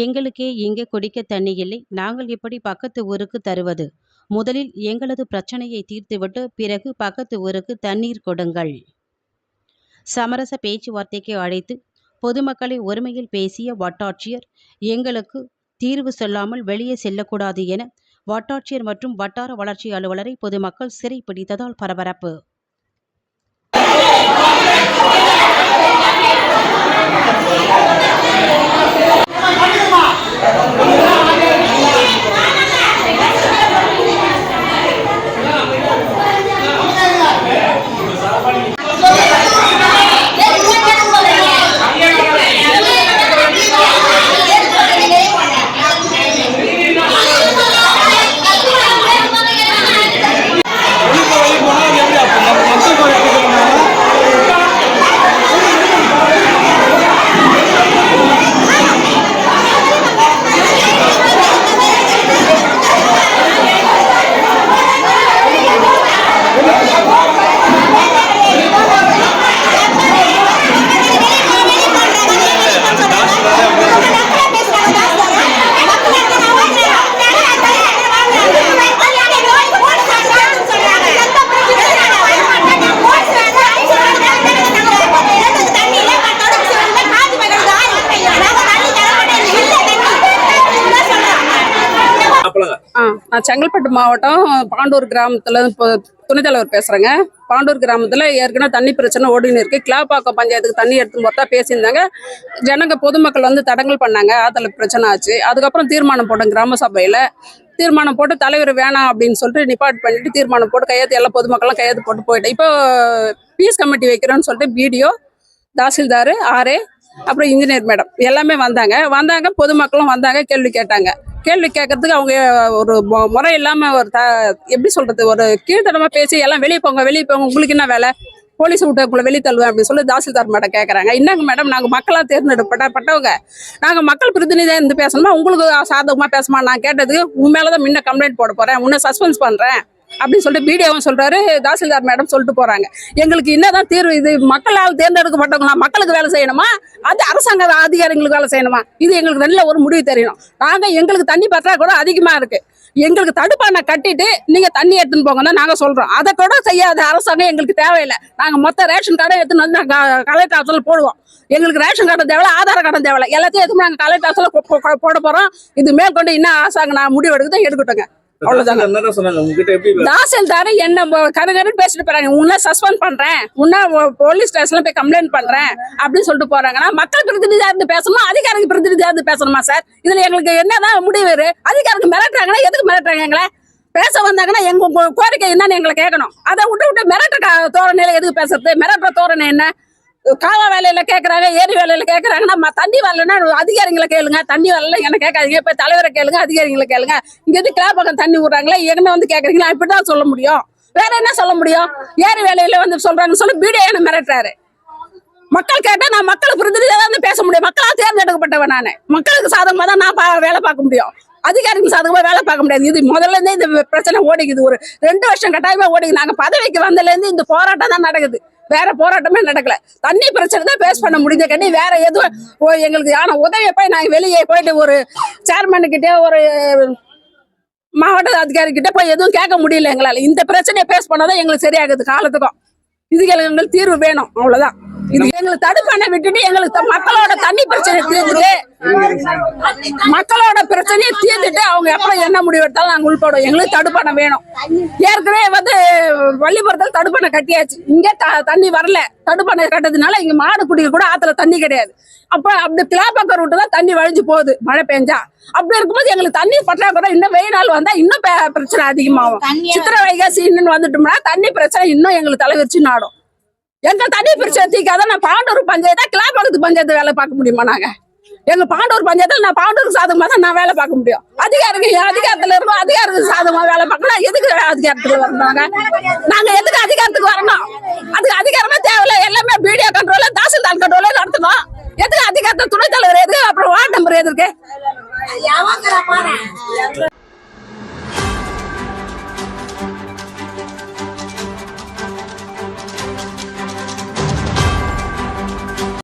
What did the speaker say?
எங்களுக்கே இங்கே குடிக்க தண்ணி இல்லை நாங்கள் எப்படி பக்கத்து ஊருக்கு தருவது. முதலில் எங்களது பிரச்சனையை தீர்த்துவிட்டு பிறகு பக்கத்து ஊருக்கு தண்ணீர் கொடுங்கள். சமரச பேச்சுவார்த்தைக்கு அழைத்து பொதுமக்களை ஒருமையில் பேசிய வட்டாட்சியர் எங்களுக்கு தீர்வு சொல்லாமல் வெளியே செல்லக்கூடாது என வட்டாட்சியர் மற்றும் வட்டார வளர்ச்சி அலுவலரை பொதுமக்கள் சிறைப்பிடித்ததால் பரபரப்பு. Obrigado. ஆ நான் செங்கல்பட்டு மாவட்டம் பாண்டூர் கிராமத்தில் இப்போ துணைத் தலைவர் பேசுகிறேங்க பாண்டூர் கிராமத்தில் ஏற்கனவே தண்ணி பிரச்சனை ஓடின்னு இருக்கு. கிளாப்பாக்கம் பஞ்சாயத்துக்கு தண்ணி எடுத்து போகிறதா பேசியிருந்தாங்க. ஜனங்க பொதுமக்கள் வந்து தடங்கல் பண்ணாங்க. அதில் பிரச்சனை ஆச்சு. அதுக்கப்புறம் தீர்மானம் போட்டோம் கிராம சபையில். தீர்மானம் போட்டு தலைவர் வேணாம் அப்படின்னு சொல்லிட்டு நிப்பாட் பண்ணிட்டு தீர்மானம் போட்டு கையெழுத்து எல்லா பொதுமக்களும் கையெழுத்து போட்டு போயிட்டேன். இப்போ பீஸ் கமிட்டி வைக்கிறோன்னு சொல்லிட்டு பிடிஓ தாசில்தார் ஆர்ஏ அப்புறம் இன்ஜினியர் மேடம் எல்லாமே வந்தாங்க. வந்தாங்க பொதுமக்களும் வந்தாங்க கேள்வி கேட்டாங்க. கேள்வி கேட்கறதுக்கு அவங்க ஒரு முறை இல்லாம ஒரு த எப்படி சொல்றது ஒரு கீழ்த்தனமா பேசி எல்லாம் வெளியே போங்க வெளியே போங்க உங்களுக்கு என்ன வேலை? போலீஸ் விட்டக்குள்ள வெளியே தள்ளுவேன் அப்படின்னு சொல்லி தாசில்தார் மேடம் கேட்குறாங்க. என்னங்க மேடம் நாங்கள் மக்களாக தேர்ந்தெடுப்பட்ட பட்டவங்க. நாங்கள் மக்கள் பிரதிநிதியாக இருந்து பேசணுமா? உங்களுக்கு சாதகமாக பேசுமா நான் கேட்டதுக்கு உன் மேலே தான் முன்ன கம்ப்ளைண்ட் போட போகிறேன் உன்னை சஸ்பென்ஸ் பண்ணுறேன் அப்படின்னு சொல்லிட்டு பிடிஓவும் சொல்றாரு. தாசில்தார் மேடம் சொல்லிட்டு போறாங்க. எங்களுக்கு என்னதான் தீர்வு இது? மக்களால் தேர்ந்தெடுக்கப்பட்டவங்களா? மக்களுக்கு வேலை செய்யணுமா? அது அரசாங்க அதிகாரிகளுக்கு வேலை செய்யணுமா? இது எங்களுக்கு நல்ல ஒரு முடிவு தெரியணும். நாங்க எங்களுக்கு தண்ணி பற்றாக்குறை அதிகமா இருக்கு. எங்களுக்கு தடுப்பானை கட்டிட்டு நீங்க தண்ணி எடுத்துன்னு போங்க நாங்க சொல்றோம். அதை கூட செய்யாத அரசாங்கம் எங்களுக்கு தேவையில்லை. நாங்க மொத்த ரேஷன் கார்டை எடுத்துன்னு வந்து நாங்கள் கலெக்டர் ஆஃபீஸில் போடுவோம். எங்களுக்கு ரேஷன் கார்டு தேவையில்ல ஆதார் கார்டு தேவையில்ல. எல்லாத்தையும் எடுத்து நாங்கள் கலெக்டர் ஆஃபீஸில் போட போறோம்? இது மேற்கொண்டு என்ன அரசாங்கம் நான் முடிவு எடுக்குதோ எடுக்கட்டுங்க அவ்வளவுதாங்க. என்ன சொன்னாங்க? உங்ககிட்ட எப்படி தாசில்தார் என்ன கருகருன்னு பேசிட்டு போறாங்க. உன்னை சஸ்பெண்ட் பண்றேன். உன்னை போலீஸ் ஸ்டேஷன்ல போய் கம்ப்ளைண்ட் பண்றேன். அப்படின்னு சொல்லிட்டு போறாங்கன்னா மக்கள் பிரதிநிதியா இருந்து பேசணுமா? அதிகாரிக்கு பிரதிநிதியா இருந்து பேசணுமா சார் இதுல எங்களுக்கு என்னதான் முடிவு அதிகாரிக்கு மிரட்டுறாங்கன்னா எதுக்கு மிரட்டுறாங்க எங்களை? பேச வந்தாங்கன்னா எங்க கோரிக்கை என்னன்னு எங்களை கேட்கணும். அதை விட்டு விட்டு மிரட்ட தோரணையில எதுக்கு பேசுறது? மிரட்டுற தோரணை என்ன? காவா வேலையில கேட்கறாங்க ஏரி வேலையில கேட்கறாங்கன்னா தண்ணி வரலன்னா அதிகாரிகளை கேளுங்க. தண்ணி வரல என்ன கேட்காதீங்க. இப்ப தலைவரை கேளுங்க அதிகாரிகளை கேளுங்க. இங்க இருந்து கிளாப்பக்கம் தண்ணி விடுறாங்களா? என்ன வந்து கேக்குறீங்களா? இப்படிதான் சொல்ல முடியும். வேற என்ன சொல்ல முடியும்? ஏரி வேலையில வந்து சொல்றாங்கன்னு சொல்லி பீடியோ என்ன மிரட்டுறாரு. மக்கள் கேட்டா நான் மக்களை பிரதிநிதியாக வந்து பேச முடியும். மக்களா தேர்ந்தெடுக்கப்பட்டவன் நான். மக்களுக்கு சாதகமா தான் நான் பா- வேலை பார்க்க முடியும். அதிகாரிகள் சாதகமா வேலை பார்க்க முடியாது. இது முதல்ல இருந்தே இந்த பிரச்சனை ஓடிக்குது. ஒரு ரெண்டு வருஷம் கட்டாயமா ஓடிக்குது. நாங்க பதவிக்கு வந்ததுல இருந்து இந்த போராட்டம் தான் நடக்குது. வேற போராட்டமே நடக்கல. தண்ணி பிரச்சனை தான் பேஸ் பண்ண முடிஞ்ச கண்டி வேற எதுவும் எங்களுக்கு ஆனா உதவியை போய் நாங்க வெளியே போயிட்டு ஒரு சேர்மன் கிட்டே ஒரு மாவட்ட அதிகாரி கிட்ட போய் எதுவும் கேட்க முடியல எங்களால. இந்த பிரச்சனையை பேஸ் பண்ணாதான் எங்களுக்கு சரியாகுது காலத்துக்கும். இதுக்கு எங்களுக்கு தீர்வு வேணும். அவ்வளவுதான். இது எங்களுக்கு தடுப்பான விட்டுட்டு எங்களுக்கு மக்களோட தண்ணி பிரச்சனை தீர்ந்துட்டு மக்களோட பிரச்சனையை தீர்த்துட்டு அவங்க எப்போ என்ன முடிவு எடுத்தாலும் நாங்க உள்படுவோம் எங்களுக்கு தடுப்பணை வேணும். ஏற்கனவே வந்து வள்ளிபுரத்தில் தடுப்பணை கட்டியாச்சு. இங்க த- தண்ணி வரல. தடுப்பணை கட்டதுனால இங்க மாடு குடிக்க கூட ஆத்துல தண்ணி கிடையாது. அப்ப அப்படி கிளாப்பக்கர் விட்டு தான் தண்ணி வழிஞ்சு போகுது. மழை பெஞ்சா. அப்படி இருக்கும்போது எங்களுக்கு தண்ணி பற்றாக்குறை இன்னும் வெயில் நாள் வந்தா இன்னும் பிரச்சனை அதிகமாகும். சித்திரை வைகாசி இன்னும் வந்துட்டோம்னா தண்ணி பிரச்சனை இன்னும் எங்களுக்கு தலைவிரிச்சு நாடும். எங்க தண்ணி பிரச்சனை தீக்காத நான் பாண்டூர் பஞ்சாயத்தா கிளாப்பக்கத்து பஞ்சாயத்து வேலை பார்க்க முடியுமா நாங்க? எங்க பாண்டூர் பஞ்சாயத்துல நான் பாண்டூருக்கு சாதகமா தான் நான் வேலை பார்க்க முடியும். அதிகாரிக்கு அதிகாரத்துல இருக்கோம் அதிகாரத்துக்கு சாதகமா வேலை பார்க்கலாம் எதுக்கு அதிகாரத்துக்கு வரணும் நாங்க நாங்க எதுக்கு